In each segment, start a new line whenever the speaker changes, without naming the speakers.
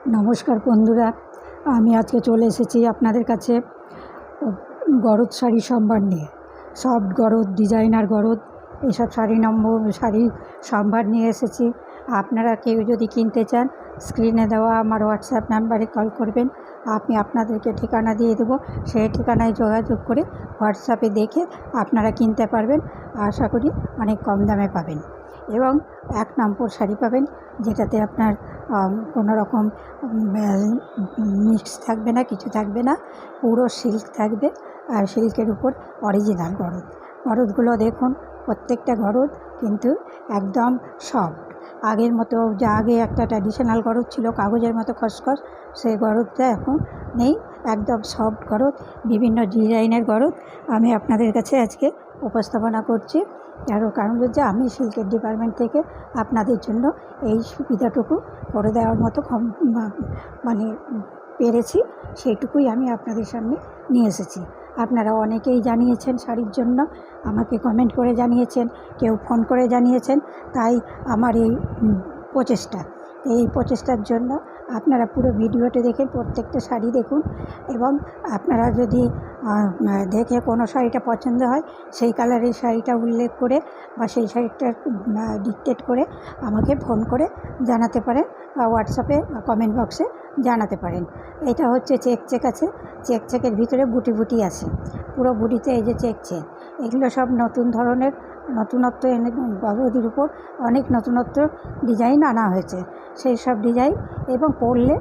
নমস্কার বন্ধুরা, আমি আজকে চলে এসেছি আপনাদের কাছে গরদ শাড়ি সম্ভার নিয়ে। সফট গরদ ডিজাইনার গরদ এসব শাড়ি নম্বর, শাড়ি সম্ভার নিয়ে এসেছি। আপনারা কেউ যদি কিনতে চান, স্ক্রিনে দেওয়া আমার হোয়াটসঅ্যাপ নাম্বারে কল করবেন। আমি আপনাদেরকে ঠিকানা দিয়ে দেবো। সেই ঠিকানায় যোগাযোগ করে হোয়াটসঅ্যাপে দেখে আপনারা কিনতে পারবেন। আশা করি অনেক কম দামে পাবেন। এবং এক নম্বর শাড়ি পাবেন, যেটাতে আপনার কোনো রকম মিক্স থাকবে না, কিছু থাকবে না, পুরো সিল্ক থাকবে, আর সিল্কের উপর অরিজিনাল গরদ। গরদগুলো দেখুন, প্রত্যেকটা গরদ কিন্তু একদম সফট। আগের মতো যা, আগে একটা ট্র্যাডিশনাল গরদ ছিল, কাগজের মতো খসখস, সেই গরদটা এখন নেই, একদম সফট গরদ, বিভিন্ন ডিজাইনের গরদ। আমি আপনাদের কাছে আজকে উপস্থাপনা করছি। আরও কারণ হচ্ছে আমি সিল্কের ডিপার্টমেন্ট থেকে আপনাদের জন্য এই সুবিধাটুকু করে দেওয়ার মতো মানে পেরেছি, সেইটুকুই আমি আপনাদের সামনে নিয়ে এসেছি। আপনারা অনেকেই জানিয়েছেন শাড়ির জন্য, আমাকে কমেন্ট করে জানিয়েছেন, কেউ ফোন করে জানিয়েছেন, তাই আমার এই প্রচেষ্টা। এই প্রচেষ্টার জন্য আপনারা পুরো ভিডিওটি দেখে প্রত্যেকটা শাড়ি দেখুন এবং আপনারা যদি দেখে কোনো শাড়িটা পছন্দ হয়, সেই কালারের শাড়িটা উল্লেখ করে বা সেই শাড়িটা ডিকটেট করে আমাকে ফোন করে জানাতে পারেন বা হোয়াটসঅ্যাপে বা কমেন্ট বক্সে জানাতে পারেন। এটা হচ্ছে চেক চেক আছে চেক চেকের ভিতরে বুটি বুটি আছে, পুরো বুটিতে এই যে চেক চেক এগুলো সব নতুন ধরনের নতুনত্ব এনে গগদির উপর অনেক নতুনত্ব ডিজাইন আনা হয়েছে। সেই সব ডিজাইন এবং পরলে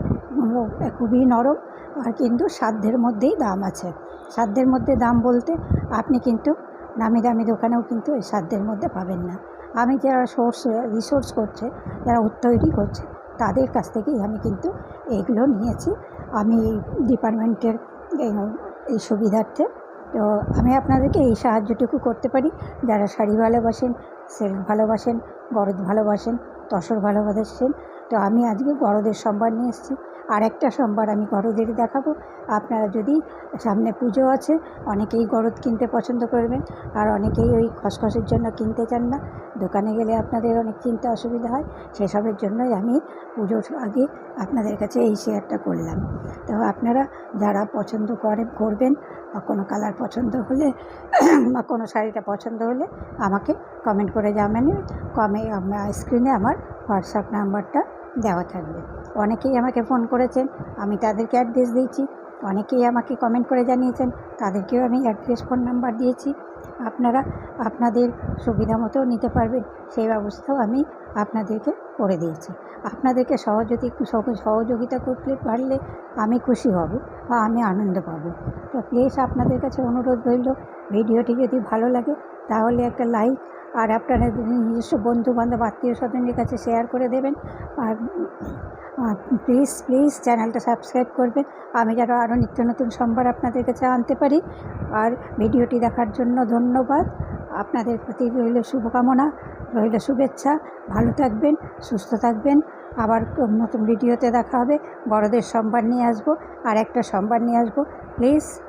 খুবই নরম আর কিন্তু সাধ্যের মধ্যেই দাম আছে। সাধ্যের মধ্যে দাম বলতে আপনি কিন্তু নামি দামি দোকানেও কিন্তু এই সাধ্যের মধ্যে পাবেন না। আমি যারা সোর্স রিসোর্স করছে, যারা তৈরি করছে, তাদের কাছ থেকেই আমি কিন্তু এইগুলো নিয়েছি। আমি ডিপার্টমেন্টের এই সুবিধার্থে তো আমি আপনাদেরকে এই সাহায্যটুকু করতে পারি। যারা শাড়ি ভালোবাসেন, সিল্ক ভালোবাসেন, গরদ ভালোবাসেন, তসর ভালোবাসেন তো আমি আজকে বড়দের সম্বার নিয়ে এসেছি। আর একটা সম্বার আমি গরদের দেখাবো। আপনারা যদি সামনে পুজো আছে, অনেকেই গরদ কিনতে পছন্দ করবেন, আর অনেকেই ওই খসখসের জন্য কিনতে চান না। দোকানে গেলে আপনাদের অনেক কিনতে অসুবিধা হয়, সেসবের জন্যই আমি পুজোর আগে আপনাদের কাছে এই শেয়ারটা করলাম। তো আপনারা যারা পছন্দ করে, করবেন, বা কোনো কালার পছন্দ হলে, বা কোনো শাড়িটা পছন্দ হলে আমাকে কমেন্ট করে জানাবেন। কমে স্ক্রিনে আমার হোয়াটসঅ্যাপ নাম্বারটা দেওয়া থাকবে। অনেকেই আমাকে ফোন করেছেন, আমি তাদেরকে অ্যাড্রেস দিয়েছি। অনেকেই আমাকে কমেন্ট করে জানিয়েছেন, তাদেরকেও আমি অ্যাড্রেস ফোন নাম্বার দিয়েছি। আপনারা আপনাদের সুবিধা মতো নিতে পারবেন, সেই ব্যবস্থাও আমি আপনাদেরকে করে দিয়েছি। আপনাদেরকে সহযোগী সহ- সহযোগিতা করতে পারলে আমি খুশি হব বা আমি আনন্দ পাব। তো প্লিজ আপনাদের কাছে অনুরোধ রইল, ভিডিওটি যদি ভালো লাগে তাহলে একটা লাইক আর আপনারা নিজস্ব বন্ধু বান্ধব আত্মীয় স্বজনের কাছে শেয়ার করে দেবেন। আর প্লিজ প্লিজ চ্যানেলটা সাবস্ক্রাইব করবেন। আমি যেন আরও নিত্য নতুন সম্ভার আপনাদের কাছে আনতে পারি। আর ভিডিওটি দেখার জন্য ধন্যবাদ। আপনাদের প্রতি রইল শুভকামনা, রইল শুভেচ্ছা। ভালো থাকবেন, সুস্থ থাকবেন। আবার নতুন ভিডিওতে দেখা হবে। বড়দের সম্ভার নিয়ে আসব। আর একটা সম্ভার নিয়ে আসব। প্লিজ